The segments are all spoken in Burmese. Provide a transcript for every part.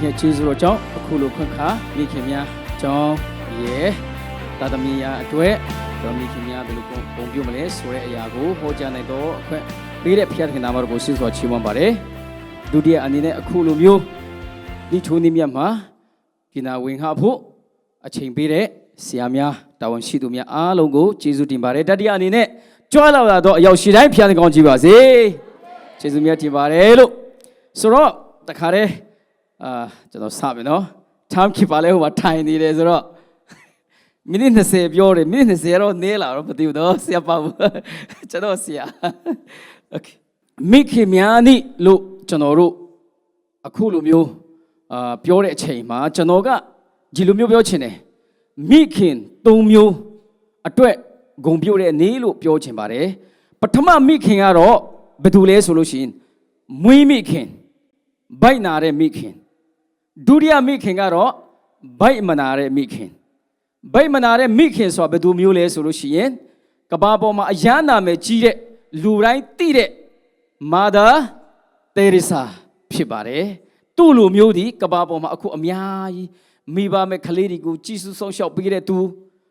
ခင်များနေ့မှာဘုရားသခင်ကျေးဇူးတော်ကြောင့်အခုလိုခွင့်ခါမိခင်များကြောင်းရဲ့တာသမီများအတွက်တော်မိခင်များဘယ်လိုပုံပုံပြုမလဲဆိုတဲ့အရာကိုဟောကြားနိုင်တော့အခွင့်ပေးတဲ့ဘုရားသခင်နာမတော်ကိုဆုစွာချီးမွမ်းပါတယ်ဒုတိယအနေနဲ့အခုလိုမျိုးဒီချိုးနေမြတ်မှာကိနာဝင်ဟာဖို့အချိန်ပေးတဲ့ဆရာများတာဝန်ရှိသူများအားလုံးကိုကျေးဇူးတင်ပါတယ်တတိယအနေနဲ့ကြွားလာတော့အရောက်ရှိတိုင်းဘုရားသခင်ကောင်းကြည့်ပါစေကျေးဇူးများတင်ပါတယ်လို့ဆိုတော့တခါတည်း အာကျွန်တော်စပြီနော် time keep ပါလဲဟိုမှာထိုင်နေတယ်ဆိုတော့မိနစ်20ပြောတယ်မိနစ်20တော့နေလာတော့မသိဘူးတော့ဆရာပါဘူးကျွန်တော်ဆရာ okay မိခင်များနိလို့ကျွန်တော်တို့အခုလိုမျိုးအာပြောတဲ့အချိန်မှာကျွန်တော်ကဒီလိုမျိုးပြောချင်တယ်မိခင်၃မျိုးအတွက်ဂုံပြုတ်တဲ့နေ့လို့ပြောချင်ပါတယ်ပထမမိခင်ကတော့ဘယ်သူလဲဆိုလို့ရှိရင်မွေးမိခင်ဗိုက်နာတဲ့မိခင် ဒုတိယမိခင်ကတော့ဗိုက်မနာတဲ့မိခင်ဗိုက်မနာတဲ့မိခင်ဆိုတာဘယ်သူမျိုးလဲဆိုလို့ရှိရင်ကဘာပေါ်မှာအရန်နာမယ်ကြီးတဲ့လူတိုင်းသိတဲ့မာသာတေရီစာဖြစ်ပါတယ်သူ့လူမျိုးဒီကဘာပေါ်မှာအခုအများကြီးမိဘမဲ့ကလေးတွေကိုကြည်စုဆုံးရှောက်ပေးတဲ့သူ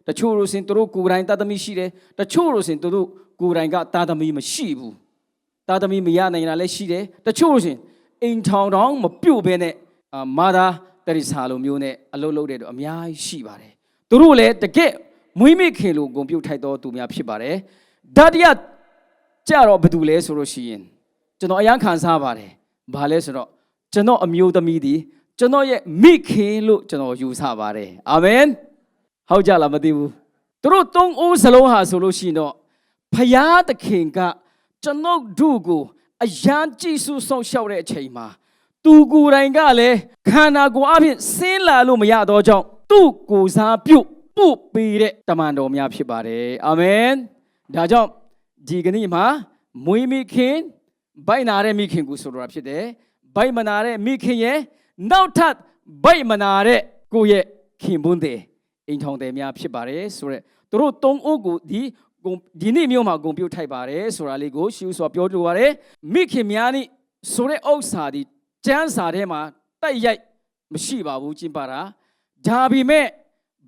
တချို့လို့ရှင်သူတို့ကိုယ်တိုင်တသမီရှိတယ်တချို့လို့ရှင်သူတို့ကိုယ်တိုင်ကတာသမီမရှိဘူးသားသမီးမရနိုင်တာလည်းရှိတယ်တချို့လို့ရှရင်အိမ်ထောင်တောင်မပြုတ်ဘဲနဲ့အာ မာသာတရိစာလိုမျိုးနဲ့အလုပ်လုပ်တဲ့တော့အများကြီးရှိပါတယ်သူတို့လည်းတကယ့်မွေးမိခင်လိုဂုံပြုတ်ထိုက်တော်သူများဖြစ်ပါတယ်ဓာတရကြတော့ဘာတူလဲဆိုလို့ရှိရင်ကျွန်တော်အယံခံစားပါတယ်ဘာလဲဆိုတော့ကျွန်တော်အမျိုးသမီးဒီကျွန်တော်ရဲ့မိခင်လို့ကျွန်တော်ယူဆပါတယ်အာမင်ဟုတ်ကြလားမသိဘူးသူတို့သုံးအိုးစလုံးဟာဆိုလို့ရှိရင်တော့ဖယားသခင်ကကျွန်ုပ်တို့ကိုအယံကြည်စုဆောင်ရှောက်တဲ့အချိန်မှာ သူကိုယ်တိုင်ကလည်းခန္ဓာကိုယ်အဖြစ်ဆင်းလာလို့မရတော့ကြောင့်သူ့ကိုယ်စားပြုတ်ပို့ပေးတဲ့တမန်တော်များဖြစ်ပါတယ်အာမင်ဒါကြောင့်ဒီကနေ့မှာမွေးမိခင်ဗိုက်နာတဲ့မိခင်ကိုဆိုလိုတာဖြစ်တယ်ဗိုက်မနာတဲ့မိခင်ရဲ့နောက်ထပ်ဗိုက်မနာတဲ့ကိုယ့်ရဲ့ခင်ပွန်းတဲ့အိမ်ထောင်တဲ့များဖြစ်ပါတယ်ဆိုရက်သူတို့သုံးအုပ်ကိုဒီဂုံဒီနေ့မျိုးမှာဂုံပြုတ်ထိုက်ပါတယ်ဆိုတာလေးကိုရှုစွာပြောလိုပါတယ်မိခင်များနိဆိုတဲ့ဥစ္စာဒီ ကျမ်းစာထဲမှာတိုက်ရိုက်မရှိပါဘူးကျင့်ပါတာဒါပေမဲ့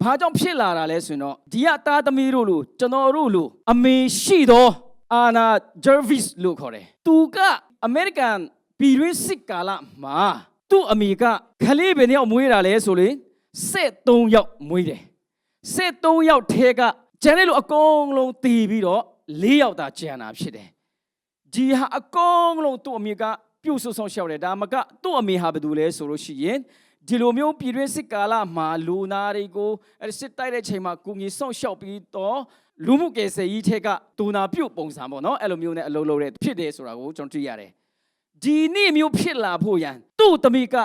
ဘာကြောင့်ဖြစ်လာတာလဲဆိုရင်တော့ဒီကသားသမီးတို့လိုကျွန်တော်တို့လိုအမေရှိသောအာနာဂျာဗစ်လို့ခေါ်တယ်သူကအမေရိကန်ပြည်တွင်းစစ်ကာလမှာသူ့အမေကခလေးပဲနဲ့မွေးတာလဲဆိုရင်73ယောက်မွေးတယ်73ယောက်ထဲကကျန်တဲ့လူအကုန်လုံးတည်ပြီးတော့၄ယောက်သာကျန်တာဖြစ်တယ်ဒီဟာအကုန်လုံးသူ့အမေက ပြုတ်ဆုပ်ဆောင်ရှောက်တယ်ဒါမကသူ့အမေဟာဘယ်သူလဲဆိုလို့ရှိရင်ဒီလိုမျိုးပြည်တွင်းစစ်ကာလမှာလူနာတွေကိုအဲ့စစ်တိုက်တဲ့ချိန်မှာကုငီဆောင်ရှောက်ပြီးတော့လူမှုကေဆယ်ကြီးထက်ကဒူနာပြုတ်ပုံစံပေါ့နော်အဲ့လိုမျိုးနဲ့အလုပ်လုပ်တဲ့ဖြစ်တယ်ဆိုတာကိုကျွန်တော်သိရတယ်ဒီနေ့မျိုးဖြစ်လာဖို့ရန်သူ့သမီးက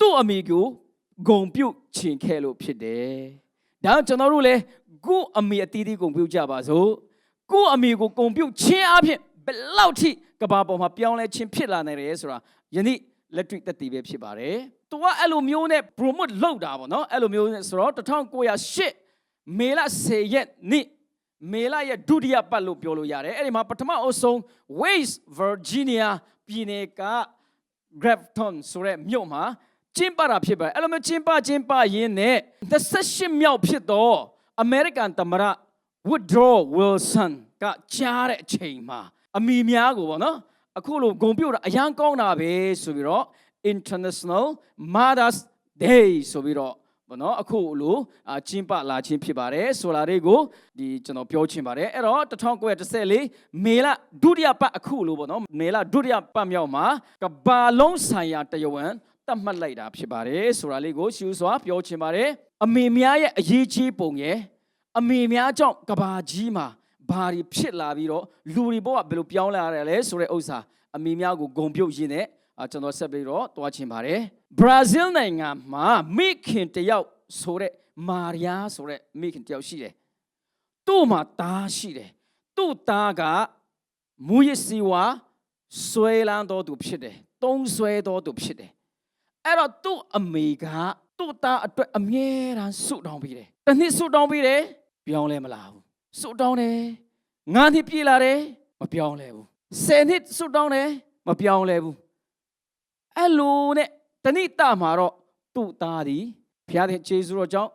သူ့အမေကိုဂုံပြုတ်ချင်ခဲ့လို့ဖြစ်တယ်ဒါကြောင့်ကျွန်တော်တို့လည်းကို့အမေအတီးတီးဂုံပြုတ်ကြပါစို့ကို့အမေကိုဂုံပြုတ်ခြင်းအဖြစ်ဘယ်လောက်ထိ ကဘာပေါ်မှာပြောင်းလဲခြင်းဖြစ်လာနိုင်တယ်ဆိုတာယနေ့လက်တွေ့သက်တည်ပဲဖြစ်ပါတယ်။ तू ကအဲ့လိုမျိုးနဲ့ promote လုပ်တာပေါ့နော်အဲ့လိုမျိုးနဲ့ဆိုတော့1908မေလ10ရက်နေ့မေလရဲ့ဒုတိယပတ်လို့ပြောလို့ရတယ်အဲ့ဒီမှာပထမအဆုံး West Virginia ပြည်နယ်က Grafton ဆိုတဲ့မြို့မှာကျင်းပတာဖြစ်ပါတယ်အဲ့လိုမျိုးကျင်းပကျင်းပရင်းနဲ့28မြောက်ဖြစ်တော့ American သမ္မတ Woodrow Wilson ကကြားတဲ့အချိန်မှာ အမိများကိုပေါ့နော်အခုလိုဂုံပြုတ်တာအရန်ကောင်းတာပဲဆိုပြီးတော့ International Mothers Day ဆိုပြီးတော့ဘောနော်အခုလိုအချင်းပလာချင်းဖြစ်ပါတယ်ဆိုလာလေးကိုဒီကျွန်တော်ပြောချင်ပါတယ်အဲ့တော့1914မေလဒုတိယပတ်အခုလိုပေါ့နော်မေလဒုတိယပတ်မြောက်မှာကဘာလုံးဆိုင်ရာတယဝန်တတ်မှတ်လိုက်တာဖြစ်ပါတယ်ဆိုတာလေးကိုရှုစွာပြောချင်ပါတယ်အမေများရဲ့အရေးကြီးပုံရဲ့အမေများကြောင့်ကဘာကြီးမှာ ဘာတွေဖြစ်လာပြီးတော့လူတွေဘောကဘယ်လိုပြောင်းလဲရတယ်လဲဆိုတဲ့ဥစ္စာအမေများကိုဂုံပြုတ်ရင်းနဲ့ကျွန်တော်ဆက်ပြီးတော့တွားချင်ပါတယ်ဘရာဇီးနိုင်ငံမှာမိခင်တယောက်ဆိုတဲ့မာရီယာဆိုတဲ့မိခင်တယောက်ရှိတယ်သူ့မှာသားရှိတယ်သူ့သားကမူရစီဝါဆွဲလန်းတော်သူဖြစ်တယ်တုံးဆွဲတော်သူဖြစ်တယ်အဲ့တော့သူ့အမေကသူ့သားအတွက်အမြဲတမ်းဆုတောင်းပေးတယ်တစ်နှစ်ဆုတောင်းပေးတယ်ပြောင်းလဲမလာဘူး ဆုတောင်းတယ်ငါးနှစ်ပြည့်လာတယ်မပြောင်းလဲဘူးဆယ်နှစ်ဆုတောင်းတယ်မပြောင်းလဲဘူးအဲ့လိုနဲ့တဏိတမှာတော့သူ့သားသည်ဘုရားသခင်ယေရှုတော်ကြောင့်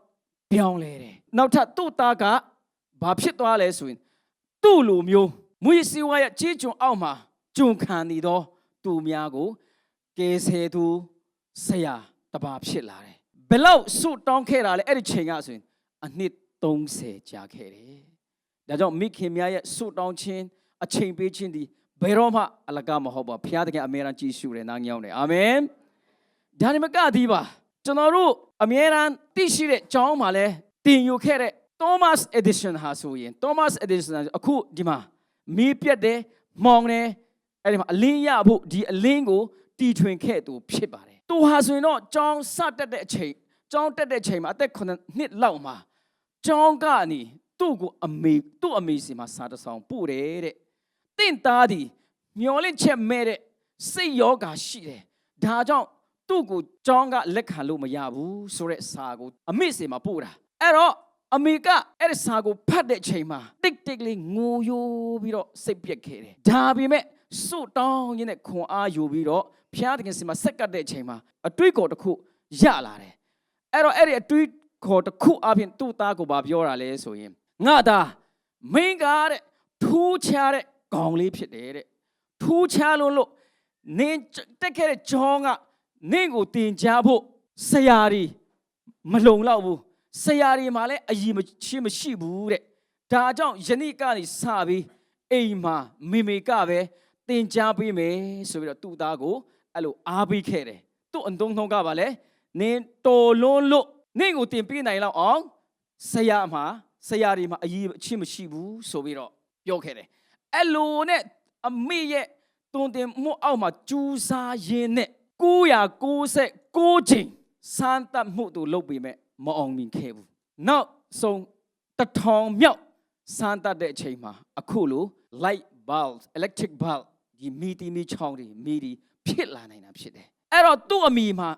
ပြောင်းလဲတယ်နောက်ထပ်သူ့သားကဘာဖြစ်သွားလဲဆိုရင်သူ့လိုမျိုးမွေးစီဝါရဲ့ကြေးကျွန်အောက်မှာကျွန်ခံနေသောသူများကိုကယ်ဆယ်သူဆရာတပါဖြစ်လာတယ်ဘယ်လောက်ဆုတောင်းခဲ့တာလဲအဲ့ဒီချိန်ကဆိုရင်အနှစ်30ကြာခဲ့တယ် ဒါကြောင့်မိခင်များရဲ့ဆုတောင်းခြင်းအချိန်ပေးခြင်းဒီဘယ်တော့မှအလကားမဟုတ်ပါဘုရားသခင်အမြဲတမ်းကြည်ရှုတယ်နားငြောင်းတယ်အာမင်ဒါနဲ့မကသေးပါကျွန်တော်တို့အမြဲတမ်းသိရှိတဲ့ကြောင်းမှာလဲတင်ယူခဲ့တဲ့ Thomas Edison ဟာဆိုရင် Thomas Edison အခုဒီမှာမီးပြတ်တယ်မှောင်တယ်အဲ့ဒီမှာအလင်းရဖို့ဒီအလင်းကိုတီထွင်ခဲ့သူဖြစ်ပါတယ်သူဟာဆိုရင်တော့ကြောင်းစတက်တဲ့အချိန်ကြောင်းတက်တဲ့အချိန်မှာအသက်9နှစ်လောက်မှာကြောင်းကနေ သူ့ကိုအမေသူ့အမေစီမှာစာတစ်ဆောင်ပို့တယ်တဲ့တင့်သားဒီမျောလင့်ချက်မဲ့တဲ့စိတ်ယောဂါရှိတယ်ဒါကြောင့်သူ့ကိုကြောင်းကလက်ခံလို့မရဘူးဆိုတဲ့စာကိုအမေစီမှာပို့တာအဲ့တော့အမေကအဲ့ဒီစာကိုဖတ်တဲ့ချိန်မှာတစ်တစ်လေးငိုယိုးပြီးတော့စိတ်ပြက်ခဲ့တယ်ဒါပေမဲ့စွတ်တောင်းရင်းနဲ့ခွန်အားယူပြီးတော့ဖျားသခင်စီမှာဆက်ကပ်တဲ့အချိန်မှာအတွေးခေါ်တစ်ခုရလာတယ်အဲ့တော့အဲ့ဒီအတွေးခေါ်တစ်ခုအပြင်သူ့သားကိုဗာပြောတာလဲဆိုရင် ငါသားမင်းကားတဲ့ထူးခြားတဲ့ကောင်လေးဖြစ်တယ်တဲ့ထူးခြားလို့လို့နင်းတက်ခဲ့တဲ့ဂျောင်းကနင့်ကိုတင်ကြဖို့ဆရာကြီးမလုံလောက်ဘူးဆရာကြီးမှလည်းအည်မရှိမရှိဘူးတဲ့ဒါကြောင့်ယနေ့ကနေစပြီးအိမ်မှာမိမိကပဲတင် जा ပေးမယ်ဆိုပြီးတော့သူ့သားကိုအဲ့လိုအားပေးခဲ့တယ်သူ့အတုံးထုံးကပါလေနင်းတော်လွန်းလို့နင့်ကိုတင်ပေးနိုင်လောက်အောင်ဆရာမှာ ဆရာကြီးမှာအည်အချင်းမရှိဘူးဆိုပြီးတော့ပြောခဲ့တယ်အဲ့လိုနဲ့အမေရဲ့တုံတင်မှုအောက်မှာကျူးစားရင်းနဲ့996ချိန်စမ်းသပ်မှုတို့လုပ်ပေမဲ့မအောင်မြင်ခဲ့ဘူးနောက်ဆုံးတထောင်မြောက်စမ်းသပ်တဲ့အချိန်မှာအခုလို light bulb electric bulb ဒီမီတီမီချောင်းတွေမီဒီဖြစ်လာနိုင်တာဖြစ်တယ်အဲ့တော့သူ့အမိမှာ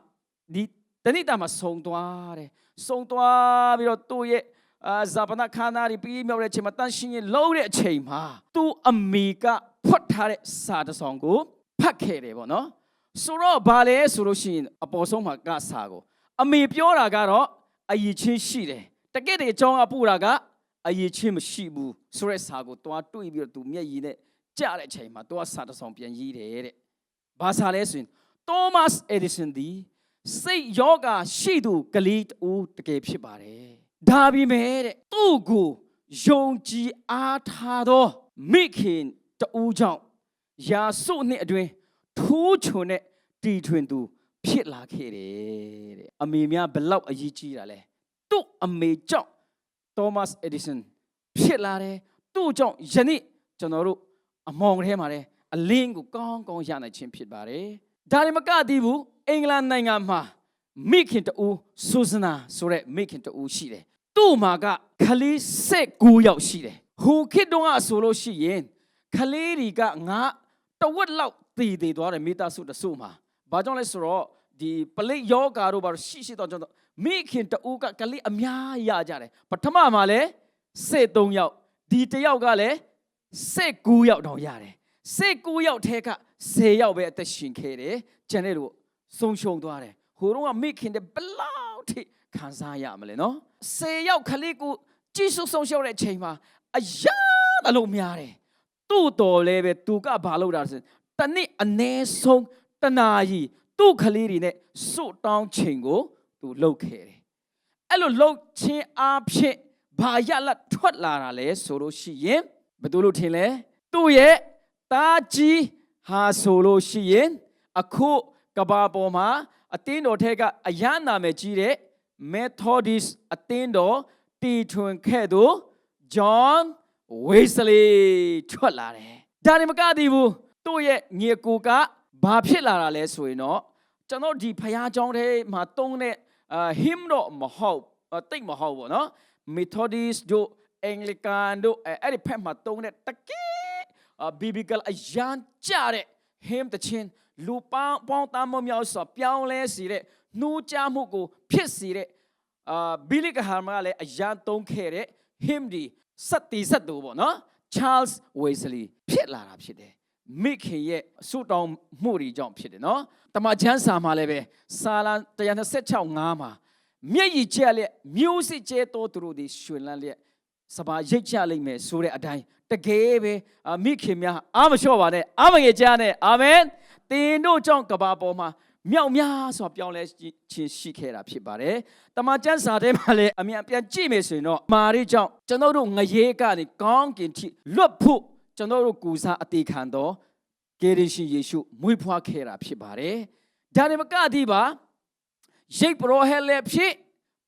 ဒီတဏိတာမှာစုံသွားတယ်စုံသွားပြီးတော့သူ့ရဲ့ အာဇာပနာခန္ဓာတွေပြီးမြောက်တဲ့အချိန်မှာတန်ရှင်းရင်လုံးတဲ့အချိန်မှာသူ့အမိကဖွက်ထားတဲ့စာတစ်စောင်ကိုဖတ်ခဲ့တယ်ပေါ့နော်ဆိုတော့ဘာလဲဆိုလို့ရှိရင်အပေါ်ဆုံးမှာကစာကိုအမေပြောတာကတော့အယီချင်းရှိတယ်တကယ့်တကယ်အကြောင်းအပူတာကအယီချင်းမရှိဘူးဆိုတဲ့စာကိုတွားတွေးပြီးတော့သူမျက်ရည်နဲ့ကြားတဲ့အချိန်မှာတွားစာတစ်ဆောင်ပြန်ရေးတယ်တဲ့ဘာစာလဲဆိုရင် Thomas Edison ဒီစိတ်ယောဂရှိသူကလေးတူတကယ်ဖြစ်ပါတယ် ဒါပေမဲ့တဲ့သူ့ကိုယုံကြည်အားထားသောမိခင်တူကြောင့်ယာစုနှစ်အတွင်းထိုးချုံနဲ့တီထွင်သူဖြစ်လာခဲ့တယ်တဲ့အမေများဘလောက်အရေးကြီးတာလဲသူ့အမေကြောင့် Thomas Edison ဖြစ်လာတယ်သူ့ကြောင့်ယနေ့ကျွန်တော်တို့အမောင်ထဲမှာလဲအလင်းကိုကောင်းကောင်းရနိုင်ခြင်းဖြစ်ပါတယ်ဒါတွေမကသေးဘူးအင်္ဂလန်နိုင်ငံမှာ မိခင်တူဆူဇနာဆိုတဲ့မိခင်တူရှိတယ်သူ့မှာကခလေး16ယောက်ရှိတယ်ဟိုခေတ်တုန်းကဆိုလို့ရှိရင်ခလေးတွေကငါတဝက်လောက်တည်တည်သွားတယ်မိသားစုတစုမှာဘာကြောင့်လဲဆိုတော့ဒီပလိတ်ယောဂါတို့ဘာလို့ရှိရှိတော့ကျွန်တော်မိခင်တူကကလေးအများရကြတယ်ပထမမှာလဲ73ယောက်ဒီတယောက်ကလည်း19ယောက်တောင်ရတယ်19ယောက်ထဲက10ယောက်ပဲအသက်ရှင်ခဲ့တယ်ကျန်တဲ့တို့ဆုံးရှုံးသွားတယ် ဟိုတော့ကမိခင်တဲ့ဘလောက်ထိခံစားရမလဲနော်10ယောက်ကလေးကိုကြည့်ဆုဆုံးရှုံးတဲ့အချိန်မှာအရာအလုံးများတယ်သူ့တော်လဲပဲသူကဘာလုပ်တာလဲတနည်းအ ਨੇ ဆုံးတနာကြီးသူ့ကလေးတွေနဲ့စွတ်တောင်းချိန်ကိုသူလှုပ်ခဲ့တယ်အဲ့လိုလှုပ်ခြင်းအဖြစ်ဘာရလတ်ထွက်လာတာလဲဆိုလို့ရှိရင်ဘယ်သူလို့ထင်လဲသူ့ရဲ့တာကြီးဟာဆိုလို့ရှိရင်အခုကဘာပေါ်မှာ အတင်းတော်ထဲကအရန်နာမယ်ကြီးတဲ့ Methodist အတင်းတော်တီထွင်ခဲ့သူ John Wesley ထွက်လာတယ်ဒါနေမကသေးဘူးသူ့ရဲ့ညီကိုကဘာဖြစ်လာတာလဲဆိုရင်တော့ကျွန်တော်ဒီဖျားเจ้าထဲမှာတုံးတဲ့အာ hymn တော့မဟုတ်တိတ်မဟုတ်ဘူးเนาะ Methodist တို့ Anglican တို့အဲ့ဒီဖက်မှာတုံးတဲ့တကယ် biblical အရန်ကြတဲ့ hymn တခြင်း လူပေါင်းပေါင်းသားမမြောက်စွာပြောင်းလဲစီတဲ့နှိုးကြမှုကို ဖြစ်စီတဲ့အာဘီလီကဟာမကလည်းအရန်သုံးခဲ့တဲ့ hymn ဒီစက်တီစက်တူပေါ့နော် Charles Wesley ဖြစ်လာတာဖြစ်တယ်မိခင်ရဲ့ဆုတောင်းမှုတွေကြောင့်ဖြစ်တယ်နော်တမန်ကျမ်းစာမှာလည်းပဲစာလံ126 5မှာမျက်ရည်ကျက်လျက်မျိုးစစ်ကျဲတော်သူတို့သည်ရှင်လန်းလျက်စပါရိတ်ချလိမ့်မယ်ဆိုတဲ့အတိုင်းတကယ်ပဲအာမိခင်များအားမလျှော့ပါနဲ့အားမငယ်ကြနဲ့အာမင် သင်တို့ကြောင့်ကဘာပေါ်မှာမြောက်များစွာပြောင်းလဲခြင်းရှိခဲ့တာဖြစ်ပါတယ်။တမန်ကျမ်းစာထဲမှာလည်းအမြန်ပြန်ကြည့်မယ်ဆိုရင်တော့မာရိကြောင့်ကျွန်တော်တို့ငရေကနေကောင်းကင်ထိလွတ်ဖို့ကျွန်တော်တို့ကူစားအသေးခံတော့ကေရရှိယေရှုမွေးဖွားခဲ့တာဖြစ်ပါတယ်။ဒါနဲ့မကသေးပါရိတ်ပရောဟက်လည်းဖြစ်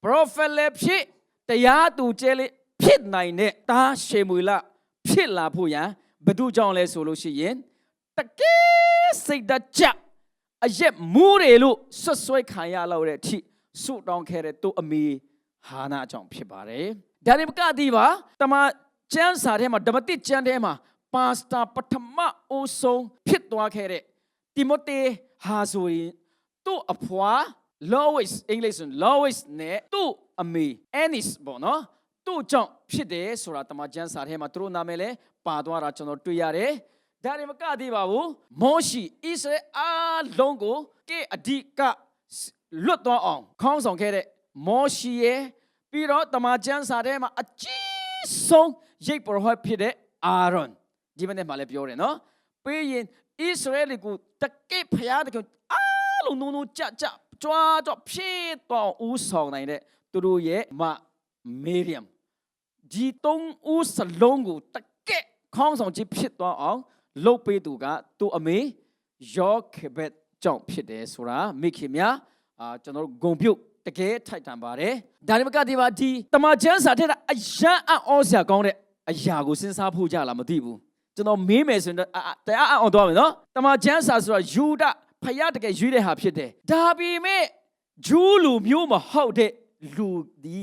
ပရောဖက်လည်းဖြစ်တရားသူကျဲလေးဖြစ်နိုင်တဲ့တားရှေမွေလဖြစ်လာဖို့ရန်ဘယ်သူကြောင့်လဲဆိုလို့ရှိရင် တကယ်စိတ်တကြအရက်မူးတယ်လို့ဆွတ်ဆွဲခံရလောက်တဲ့အထိဆုတောင်းခဲ့တဲ့သူ့အမေဟာနာကြောင့်ဖြစ်ပါတယ်။ဒါတွေမကသေးပါတမန်ကျမ်းစာထဲမှာဓမ္မတိကျမ်းထဲမှာပါစတာပထမအိုးဆုံးဖြစ်သွားခဲ့တဲ့တိမိုသေဟာဆိုရင်သူ့အဖွာ Lois English Lois နဲ့သူ့အမေ Annis ပေါ့နော်သူ့ကြောင့်ဖြစ်တယ်ဆိုတာတမန်ကျမ်းစာထဲမှာသူတို့နာမည်လဲပါသွားတာကျွန်တော်တွေ့ရတယ် ဒါတွေမကသေးပါဘူးမောရှိဣသရေအားလုံးကိုကဲအဓိကလွတ်သွားအောင်ခေါင်းဆောင်ခဲ့တဲ့မောရှိရဲ့ပြီးတော့တမန်ကျမ်းစာထဲမှာအကြီးဆုံးရိတ်ပရောဟက်ဖြစ်တဲ့အာရွန်ဒီမနေ့မှလည်းပြောတယ်နော်ပြီးရင်ဣသရေလကိုတကယ်ဖျားတကယ်အားလုံးနုံနုံကြကြကြွားကြွားဖြစ်တော့ဦးဆောင်နိုင်တဲ့သူတို့ရဲ့မမေရီယမ်ဒီသုံးဦးစလုံးကိုတကက်ခေါင်းဆောင်ခြင်းဖြစ်သွားအောင် လှုပ်ပေးသူကသူ့အမေယောခေဘက်ကြောင့်ဖြစ်တယ်ဆိုတာမိခင်များအာကျွန်တော်တို့ဂုံပြုတ်တကယ်ထိုက်တန်ပါတယ်ဒါဒီမကဒီပါဒီတမန်ကျမ်းစာထက်အယံအောစရာကောင်းတဲ့အရာကိုစဉ်းစားဖို့ကြလားမသိဘူးကျွန်တော်မေးမယ်ဆိုရင်တရားအောင်သွားမယ်နော်တမန်ကျမ်းစာဆိုတာယူဒဖယားတကယ်ရွေးတဲ့ဟာဖြစ်တယ်ဒါပေမဲ့ဂျူးလူမျိုးမဟုတ်တဲ့လူဒီ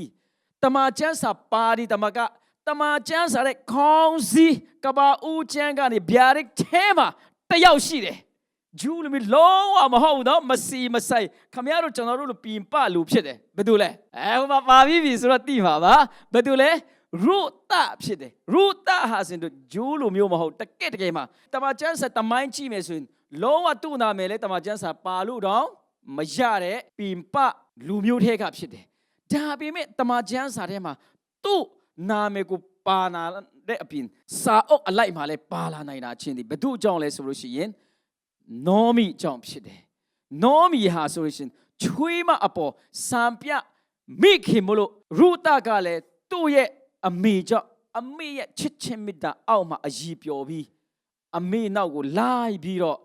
တမန်ကျမ်းစာပါဒီတမန်က တမန်ကျမ်းစာတဲ့ခေါင်းစည်းကဘာဦးကျမ်းကနေဗျာဒိတ်ထဲမှာတယောက်ရှိတယ်ဂျူးလူမျိုးလုံးဝမဟုတ်ဘူးနော်မစီမဆိုင်ခမရတို့ကျွန်တော်တို့လူပြင်ပလူဖြစ်တယ်ဘယ်သူလဲအဲဟိုမှာပါပြီပြီဆိုတော့သိပါပါဘယ်သူလဲရုတဖြစ်တယ်ရုတဟာစင်တို့ဂျူးလူမျိုးမဟုတ်တကယ်တကယ်မှာတမန်ကျမ်းစာတမိုင်းကြည့်မယ်ဆိုရင်လုံးဝသူ့နာမည်လဲတမန်ကျမ်းစာပါလို့တော့မရတဲ့ပင်ပလူမျိုးထဲကဖြစ်တယ်ဒါပေမဲ့တမန်ကျမ်းစာထဲမှာသူ့ နာမည်ကိုပါနာတဲ့အပြင်စာအုပ်အလိုက်မှာလဲပါလာနိုင်တာချင်းဒီဘယ်သူအကြောင်းလဲဆိုလို့ရှိရင်နောမီအကြောင်းဖြစ်တယ်နောမီဟာဆိုလို့ရှိရင်ချွေးမအပေါ်စံပြမိခင်မလို့ရုတကလည်းသူ့ရဲ့အမေကြောင့်အမေရဲ့ချစ်ချင်းမေတ္တာအောက်မှာအည်ပျော်ပြီးအမေနောက်ကိုလိုက်ပြီးတော့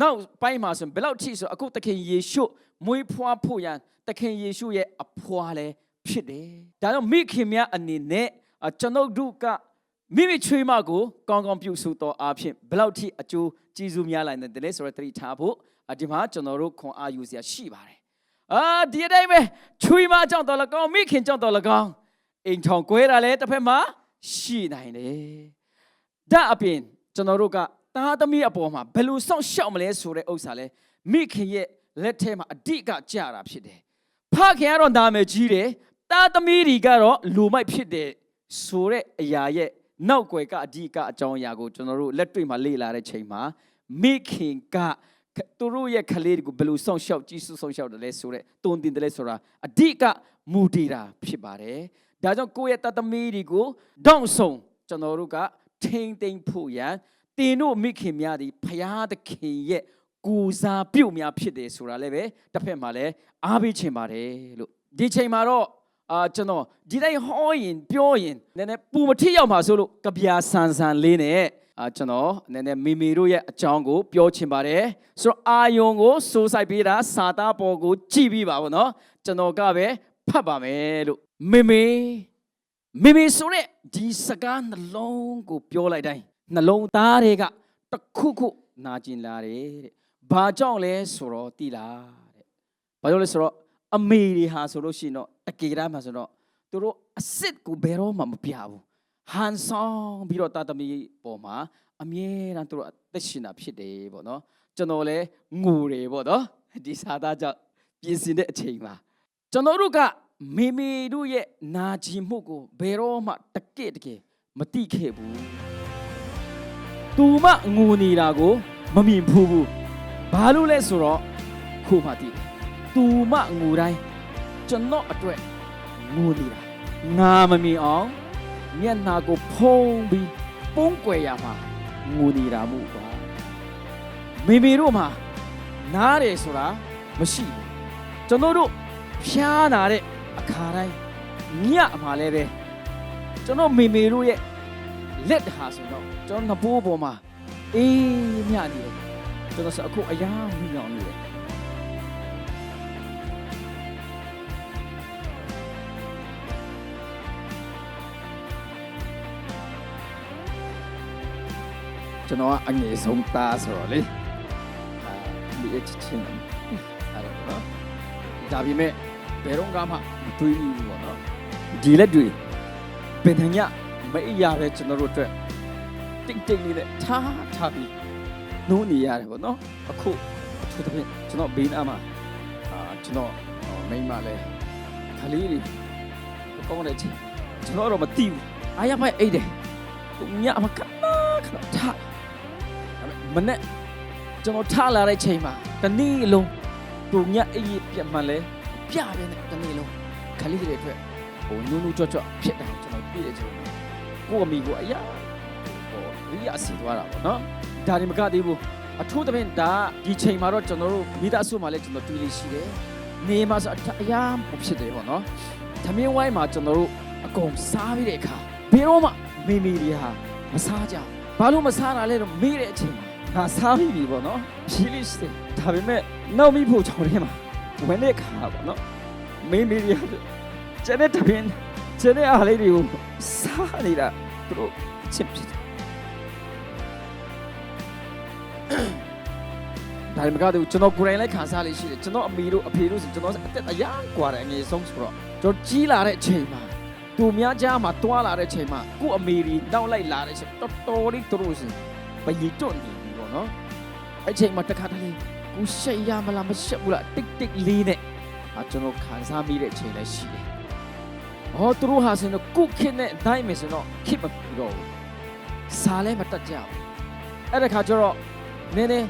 နောက်ပိုင်းမှာဆိုဘယ်လောက်ထိဆိုအခုသခင်ယေရှုမွေးဖွားဖို့ရန်သခင်ယေရှုရဲ့အဖွာလဲ ဖြစ်တယ်။ဒါကြောင့်မိခင်များအနေနဲ့ကျွန်ုပ်တို့ကမိမိချွေးမကိုကောင်းကောင်းပြုစုတော်အားဖြင့်ဘယ်လောက်ထိအကျိုးကျေးဇူးများလိုက်တဲ့လဲဆိုတော့တတိထားဖို့ဒီမှာကျွန်တော်တို့ခွန်အားယူစရာရှိပါတယ်။အာဒီအတိုင်းပဲချွေးမကြောင့်တော်လကောင်းမိခင်ကြောင့်တော်လကောင်းအိမ်ထောင်ကွဲတာလဲတစ်ဖက်မှာရှိနိုင်တယ်။ဒါအပြင်ကျွန်တော်တို့ကသားသမီးအပေါ်မှာဘယ်လိုစောင့်ရှောက်မလဲဆိုတဲ့ဥစ္စာလဲမိခင်ရဲ့လက်ထဲမှာအဓိကကြတာဖြစ်တယ်။ဖခင်ကတော့နာမည်ကြီးတယ်။ သားသမီးတွေကတော့လူမိုက်ဖြစ်တယ်ဆိုတဲ့အရာရဲ့နောက်ွယ်ကအဓိကအကြောင်းအရာကိုကျွန်တော်တို့လက်တွေ့မှာလေ့လာတဲ့ချိန်မှာမိခင်ကသူတို့ရဲ့ခလေးတွေကိုဘယ်လိုစောင့်ရှောက်ကြီးစုစောင့်ရှောက်တယ်လဲဆိုတဲ့တုံတင်တယ်လဲဆိုတာအဓိကမူတည်တာဖြစ်ပါတယ်။ဒါကြောင့်ကိုယ့်ရဲ့တသမီးတွေကိုတောင့်ဆုံကျွန်တော်တို့ကထိမ့်သိမ့်ဖို့ရန်တင်တို့မိခင်များသည်ဖရာသခင်ရဲ့ကိုစားပြုတ်များဖြစ်တယ်ဆိုတာလည်းပဲတစ်ဖက်မှာလည်းအားပေးချင်ပါတယ်လို့ဒီချိန်မှာတော့ အာကျွန်တော်ဒီတိုင်းဟောရင်ပြောရင်နည်းနည်းပူမထိရောက်မှာဆိုလို့ကြပြာဆန်ဆန်လေးနဲ့အာကျွန်တော်နည်းနည်းမေမေတို့ရဲ့အကြောင်းကိုပြောချင်ပါတယ်ဆိုတော့အာယုံကိုစိုးစိုက်ပေးတာစာသားပေါ်ကိုကြည့်ပြီးပါဘောနော်ကျွန်တော်ကပဲဖတ်ပါမယ်လို့မေမေမေမေဆိုတဲ့ဒီစကားနှလုံးကိုပြောလိုက်တိုင်းနှလုံးသားတွေကတခုခုနာကျင်လာတယ်တဲ့ဘာကြောင့်လဲဆိုတော့တိလားတဲ့ဘာကြောင့်လဲဆိုတော့ အမေတွေဟာဆိုလို့ရှိရင်တော့တကယ်တမ်းမှာဆိုတော့သူတို့အစ်စ်ကိုဘယ်တော့မှမပြဘူးဟန်ဆောင်ပြီးတော့တာသမီပေါ်မှာအမြဲတမ်းသူတို့အသက်ရှင်တာဖြစ်တယ်ပေါ့နော်ကျွန်တော်လည်းငိုတယ်ပေါ့နော်ဒီစာသားကြောင့်ပြင်ဆင်တဲ့အချိန်မှာကျွန်တော်တို့ကမေမေတို့ရဲ့နာကျင်မှုကိုဘယ်တော့မှတကယ်တကယ်မတိခဲ့ဘူးသူမငိုနေတာကိုမမြင်ဘူးဘူးဘာလို့လဲဆိုတော့ခုမှတည်တယ် သူမငိုတိုင်းကျွန်တော်အတွက်ငိုနေတာငါမမြင်အောင်မျက်နှာကိုဖုံးပြီးပုံးကွယ်ရမှာငိုနေတာမှုပါမေမေတို့မှာနားတယ်ဆိုတာမရှိဘူးကျွန်တော်တို့ဖျားနာတဲ့အခါတိုင်းညမှာလည်းပဲကျွန်တော်မေမေတို့ရဲ့လက်ဟာဆိုတော့ကျွန်တော်ငပိုးပေါ်မှာအေးမြနေတယ်ကျွန်တော်စအခုအရာမိအောင်နေတယ် ကျွန်တော်ကအငယ်ဆုံးသားဆိုတော့လေအာဒီအချစ်ချင်းတယ်အဲ့ဒါပေါ့နော်ဒါပေမဲ့ဘယ်တော့မှမတွေးဘူးပေါ့နော်ဒီလက်တွေပင်ထညမအိရပဲကျွန်တော်တို့အတွက်တိတ်တိတ်လေးနဲ့ထားထားပြီးနိုးနေရတယ်ပေါ့နော်အခုအထူးသဖြင့်ကျွန်တော်ဘေးနားမှာအာကျွန်တော်မိန်းမလဲခလေးတွေကောင်းတဲ့ချင်းကျွန်တော်တော့မသိဘူးအားရမိုက်အိတ်တယ်သူညမကနာခဏထား မနဲ့ကျွန်တော်ထားလာတဲ့ချိန်မှာတနေ့လုံးသူညအိပ်ပြတ်မှလဲပြပဲနဲ့တနေ့လုံးခလေးတွေအတွက်ဟိုနူးနူးကြွကြွဖြစ်တာကျွန်တော်ပြည့်တဲ့ချိန်မှာကိုယ့်အမိကိုအရာဟိုရိယာစီသွားတာပေါ့နော်ဒါတွေမကသေးဘူးအထူးသဖြင့်ဒါဒီချိန်မှာတော့ကျွန်တော်တို့မိသားစုမှာလည်းကျွန်တော်တွေ့လို့ရှိတယ်နေမှာဆိုအရာမဖြစ်တယ်ပေါ့နော်သမင်းဝိုင်းမှာကျွန်တော်တို့အကုန်စားပြီးတဲ့အခါဘယ်တော့မှမိမိတွေဟာမစားကြဘူးဘာလို့မစားတာလဲတော့မေးတဲ့အချိန် ငါစားပြီးပြီပေါ့နော်ဖြီးလေးစတယ်ဒါပေမဲ့နောက်မိဖို့ချောင်းထဲမှာဝင်တဲ့ခါပေါ့နော်မိမိတွေဟာကျန်တဲ့တပင်းကျန်တဲ့အားလေးတွေကိုစားနေတာသူတို့ချစ်ဖြစ်တယ်ဒါပေမဲ့ကတော့ကျွန်တော်ကိုယ်တိုင်လည်းခံစားလေးရှိတယ်ကျွန်တော်အမေတို့အဖေတို့ဆိုကျွန်တော်အသက်အရာกว่าတယ်အငယ်ဆုံးဆိုတော့ကျွန်တော်ကြီးလာတဲ့အချိန်မှာသူများကြားမှာတွားလာတဲ့အချိန်မှာကို့အမေရီနောက်လိုက်လာတဲ့အချိန်တော်တော်လေးသူတို့စီပရီတွန့်နေ ပြီပေါ့နော်အဲ့ချိန်မှာတခါတလေကိုရှက်ရမလားမရှက်ဘူးလားတိတ်တိတ်လေးနဲ့အာကျွန်တော်ခံစားမိတဲ့အချိန်လည်းရှိတယ်။ဟောသူတို့ဟာဆိုတော့ကုခစ်နဲ့နိုင်မယ်ဆိုတော့ခစ်မပြီးတော့ဘူး။စားလည်းမတတ်ကြဘူး။အဲ့ဒါခါကျတော့နည်းနည်း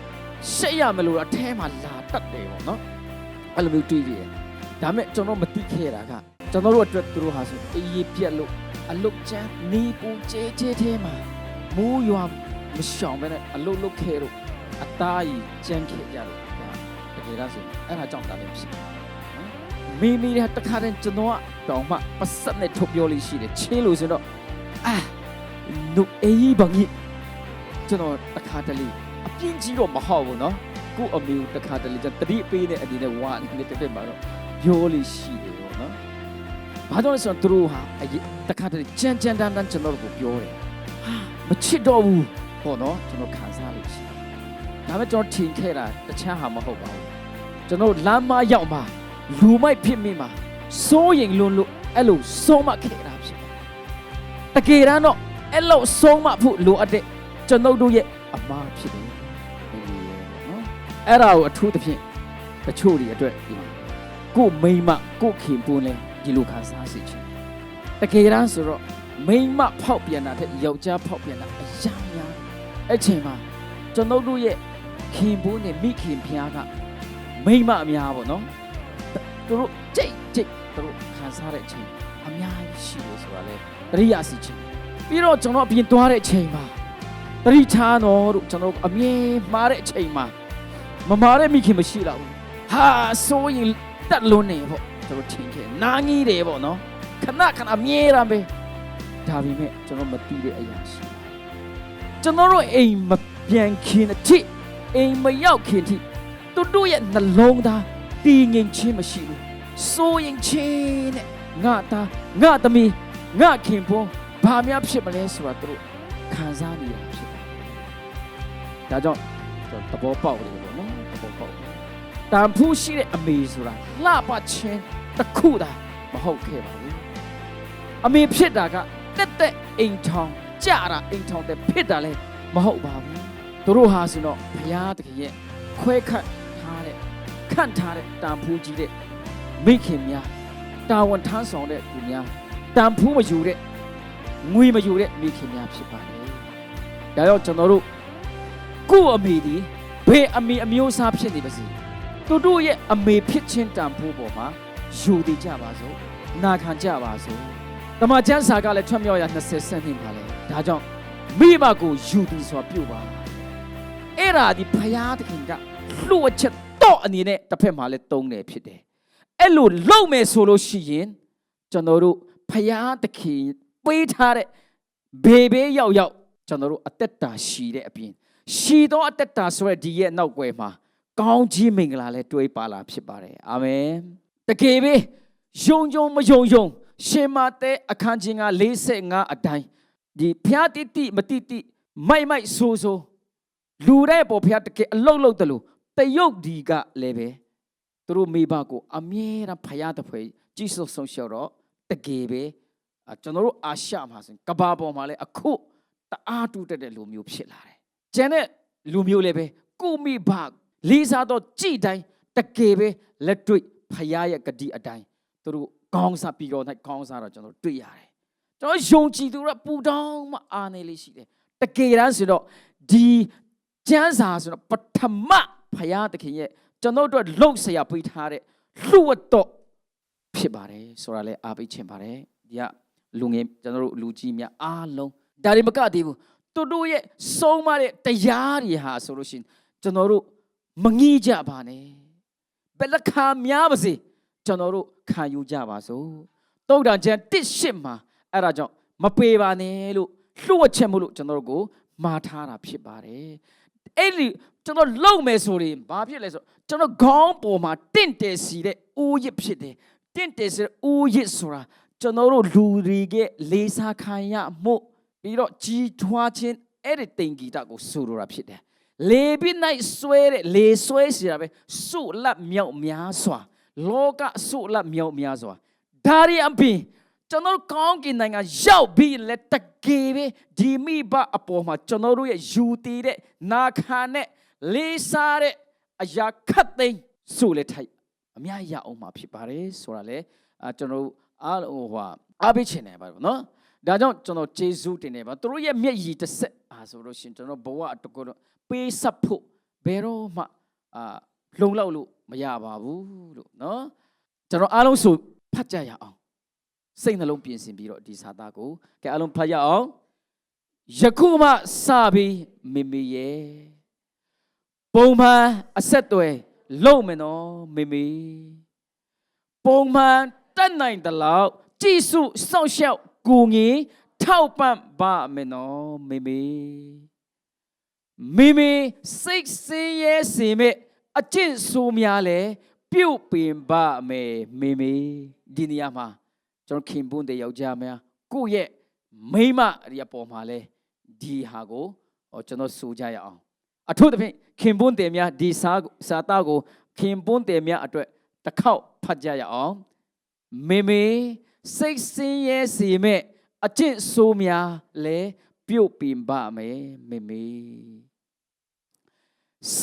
ရှက်ရမလို့အထဲမှာလာတတ်တယ်ပေါ့နော်။အဲ့လိုမျိုးတွေးကြည့်တယ်။ဒါမဲ့ကျွန်တော်မသိခဲ့တာကကျွန်တော်တို့အတွက်သူတို့ဟာဆိုအေးပြက်လို့အလုတ်ချမ်းနေပူကျဲကျဲထဲမှာမိုးရွာ မရှောင်ပဲနဲ့အလုတ်လုတ်ခဲတော့အသားကြီးကြမ်းခဲ့ကြတော့ဒါတကယ်တော့ဆိုအဲ့ဒါကြောင့်တာလည်းဖြစ်တယ်နော်မိမိတဲ့တခါတည်းကျွန်တော်ကတောင်မှပစက်နဲ့ထုတ်ပြောလို့ရှိတယ်ချင်းလို့ဆိုတော့အာနုအေးဘာကြီးကျွန်တော်တခါတလေအပြင်းကြီးတော့မဟုတ်ဘူးနော်ကို့အမေကိုတခါတလေကျွန်တော်တတိပေးတဲ့အနေနဲ့ဝါနေတဲ့တက်တက်မှာတော့ပြောလို့ရှိတယ်ပေါ့နော်ဘာကြောင့်လဲဆိုတော့သူတို့ဟာအရင်တခါတလေကြမ်းကြမ်းတမ်းတမ်းကျွန်တော်တို့ကိုပြောတယ်ဟာမချစ်တော့ဘူး ပေါ့နော်ကျွန်တော်ခံစားလို့ရှိတယ်ဒါပေမဲ့ကျွန်တော်ထင်ခဲ့တာတခြားဟာမဟုတ်ပါဘူးကျွန်တော်လမ်းမရောက်မှာလူမိုက်ဖြစ်မိမှာစိုးရင်လွန်လို့အဲ့လိုဆုံးမခဲ့တာဖြစ်တယ်တကယ်တမ်းတော့အဲ့လိုဆုံးမဖို့လိုအပ်တဲ့ကျွန်တော်တို့ရဲ့အမားဖြစ်တယ်ဒီလိုရဲ့နော်အဲ့ဒါကိုအထူးသဖြင့်တချို့တွေအတွက်ဒီမှာကို့မိမ့်မကို့ခင်ပွန်းလဲဒီလိုခံစားစေချင်တယ်တကယ်တမ်းဆိုတော့မိမ့်မဖောက်ပြန်တာတဲ့ယောက်ျားဖောက်ပြန်တာအများများ အဲ့ချိန်မှာကျွန်တော်တို့ရဲ့ခင်ပွန်းနဲ့မိခင်ဖျားကမိမ့်မအများပေါ့နော်သူတို့ကြိတ်ကြိတ်သူတို့ခံစားတဲ့အချိန်အများကြီးရှိတယ်ဆိုတာလေတရိယာစီချင်းပြီးတော့ကျွန်တော်အပြင်သွားတဲ့အချိန်မှာတရိချာတော်တို့ကျွန်တော်အမြင်မှားတဲ့အချိန်မှာမမားတဲ့မိခင်မရှိတော့ဘူးဟာဆိုရင်တက်လွန်းနေပေါ့ကျွန်တော်ထင်ခဲ့နားကြီးတယ်ပေါ့နော်ခဏခဏမြဲတာပဲဒါပေမဲ့ကျွန်တော်မသိတဲ့အရာရှိတယ် ကျွန်တော်တို့အိမ်မပြန်ခင်အထိအိမ်မရောက်ခင်အထိသူတို့ရဲ့နှလုံးသားတည်ငြိမ်ခြင်းမရှိဘူးစိုးရင်ချင်းနဲ့ငါသားငါသမီးငါခင်ပွန်းဘာများဖြစ်မလဲဆိုတာသူတို့ခံစားနေတာဖြစ်တယ်ဒါကြောင့်ကျွန်တော်သဘောပေါက်တယ်ပေါ့နော်သဘောပေါက်တယ်တန်ဖူးရှိတဲ့အမေဆိုတာလှပချင်းတစ်ခုသာမဟုတ်ခဲ့ပါဘူးအမေဖြစ်တာကတက်တက်အိမ်ထောင် ကြတာအိမ်ထောင်တဲ့ဖြစ်တာလဲမဟုတ်ပါဘူးသူတို့ဟာဆိုတော့ဘုရားတကယ်ရဲ့ခွဲခတ်ထားတဲ့ခန့်ထားတဲ့တန်ဖူးကြီးတဲ့မိခင်များတာဝန်ထမ်းဆောင်တဲ့သူများတန်ဖူးမယူတဲ့ငွေမယူတဲ့မိခင်များဖြစ်ပါတယ်ဒါကြောင့်ကျွန်တော်တို့ကိုယ့်အမေဒီဘယ်အမေအမျိုးအစားဖြစ်နေပါစေသူတို့ရဲ့အမေဖြစ်ချင်းတန်ဖိုးပေါ်မှာယူတည်ကြပါစို့နာခံကြပါစို့တမန်ကျမ်းစာကလည်းထွတ်မြောက်ရ20ဆင့်နေပါလေ ဒါကြောင့်မိဘကိုယူတည်စွာပြုပါအဲ့ဒါဒီဖယားသခင်ကလှုပ်ချက်တော့အနေနဲ့တစ်ဖက်မှာလည်းတုံးတယ်ဖြစ်တယ်အဲ့လိုလုံမယ်ဆိုလို့ရှိရင်ကျွန်တော်တို့ဖယားသခင်ပေးထားတဲ့ဘေဘေရောက်ရောက်ကျွန်တော်တို့အသက်တာရှည်တဲ့အပြင်ရှည်သောအသက်တာဆိုရဒီရဲ့နောက်ွယ်မှာကောင်းကြီးမင်္ဂလာလည်းတွေးပါလာဖြစ်ပါတယ်အာမင်တကယ်ပဲယုံကြုံမယုံယုံရှင်မတဲ့အခန်းကြီးက45အတိုင်း ဒီဖျားတိတိမတိတိမိုက်မိုက်ဆိုးဆိုးလူတဲ့ပေါ်ဖျားတကယ်အလုတ်လုတ်တယ်လို့တယုတ်ဒီကလည်းပဲသူတို့မိဘကိုအမြဲတမ်းဖျားတစ်ဖွဲကြီးစုံဆုံးရှောက်တော့တကယ်ပဲအာကျွန်တော်တို့အာရှမှာဆိုရင်ကဘာပေါ်မှာလည်းအခုတအားတူတက်တဲ့လူမျိုးဖြစ်လာတယ်။ကျန်တဲ့လူမျိုးလည်းပဲကိုမိဘလေးစားတော့ကြည်တိုင်းတကယ်ပဲလက်တွေ့ဖရားရဲ့ဂတိအတိုင်းသူတို့ကောင်းစားပြီးတော့၌ကောင်းစားတော့ကျွန်တော်တွေ့ရတယ်။ ကျွန်တော်ယုံကြည်သူကပူတောင်းမှအာနယ်လေးရှိတယ်တကယ်တမ်းဆိုတော့ဒီကျမ်းစာဆိုတော့ပထမဖရာသခင်ရဲ့ကျွန်တော်တို့လုံဆရာပေးထားတဲ့လှုပ်တော့ဖြစ်ပါတယ်ဆိုတာလဲအားပေးချင်ပါတယ်ဒီကလူငယ်ကျွန်တော်တို့လူကြီးများအားလုံးဒါတွေမကသေးဘူးသူတို့ရဲ့ဆုံးမတဲ့တရားတွေဟာဆိုလို့ရှိရင်ကျွန်တော်တို့မငီးကြပါနဲ့ဘယ်လက်ခါများပါစေကျွန်တော်တို့ခံယူကြပါစို့တုတ်တန်ကျန်တစ်ရှစ်မှာ အဲ့ဒါကြောင့်မပေပါနဲ့လို့လှုပ်ဝက်ချက်မို့လို့ကျွန်တော်တို့ကိုမှားထားတာဖြစ်ပါတယ်အဲ့ဒီကျွန်တော်လုံမယ်ဆိုရင်ဘာဖြစ်လဲဆိုကျွန်တော်ခေါင်းပေါ်မှာတင့်တယ်စီတဲ့အိုးရစ်ဖြစ်တယ်တင့်တယ်စီတဲ့အိုးရစ်ဆိုတာကျွန်တော်တို့လူတွေကလေးစားခံရမှုပြီးတော့ကြီးထွားခြင်းအဲ့ဒီတင်ဂီတကိုဆိုလိုတာဖြစ်တယ်လေပြစ်၌ဆွဲတဲ့လေဆွဲစီတာပဲစုလက်မြောက်များစွာလောကစုလက်မြောက်များစွာဒါရီအပြင် ကျွန်တော်ကောင်းကင်နိုင်ငံရောက်ပြီးလက်တကယ်ပဲဒီမိဘအပေါ်မှာကျွန်တော်တို့ရဲ့ယူတည်တဲ့နာခံတဲ့လေးစားတဲ့အရာခတ်သိမ်းစုလက်ထိုက်အများကြီးရအောင်မှာဖြစ်ပါတယ်ဆိုတာလေအာကျွန်တော်တို့အားဟိုဟာအားပေးချင်တယ်ပါနော်ဒါကြောင့်ကျွန်တော်ဂျေဇုတင်နေပါသူတို့ရဲ့မျက်ရည်တစ်ဆက်အာဆိုလို့ရှင်ကျွန်တော်ဘဝအတကူတော့ပေးဆက်ဖို့ဘယ်တော့မှအာလုံလောက်လို့မရပါဘူးလို့နော်ကျွန်တော်အားလုံးဆိုဖတ်ကြရအောင် စိတ်နှလုံးပြင်ဆင်ပြီးတော့ဒီစာသားကိုကဲအားလုံးဖတ်ရအောင်ယခုမှစပြီးမိမိရဲ့ပုံမှန်အဆက်အသွယ်လုံးမယ်နော်မိမိပုံမှန်တက်နိုင်တယ်လို့ကြည်စုစောင့်ရှောက်ကိုငီထောက်ပံ့ပါမယ်နော်မိမိမိမိစိတ်ဆင်းရဲစေမဲ့အကျင့်ဆိုးများလဲပြုတ်ပင်ပါမယ်မိမိဒီနေရာမှာ ကျွန်တော်ခင်ပွန်းတဲ့ယောက်ျားများကိုယ့်ရဲ့မိန်းမဒီအပေါ်မှာလဲဒီဟာကိုဟောကျွန်တော်ဆိုကြရအောင်အထူးသဖြင့်ခင်ပွန်းတဲ့များဒီစာစာသားကိုခင်ပွန်းတဲ့များအတွက်တစ်ခေါက်ဖတ်ကြရအောင်မေမေစိတ်ဆင်းရဲစေမဲ့အကျင့်ဆိုးများလဲပြုတ်ပင်ပါမယ်မေမေ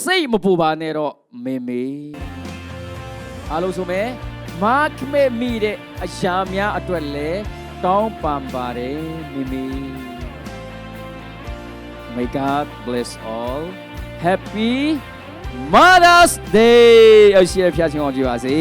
စိတ်မပူပါနဲ့တော့မေမေအားလုံးဆိုမယ် မာခမေမိတဲ့အရာများအတွက်လဲတောင်းပန်ပါတယ်မေမေ May God bless all Happy Mother's Day အရှိရဖျားချင်အောင်ကြပါစေ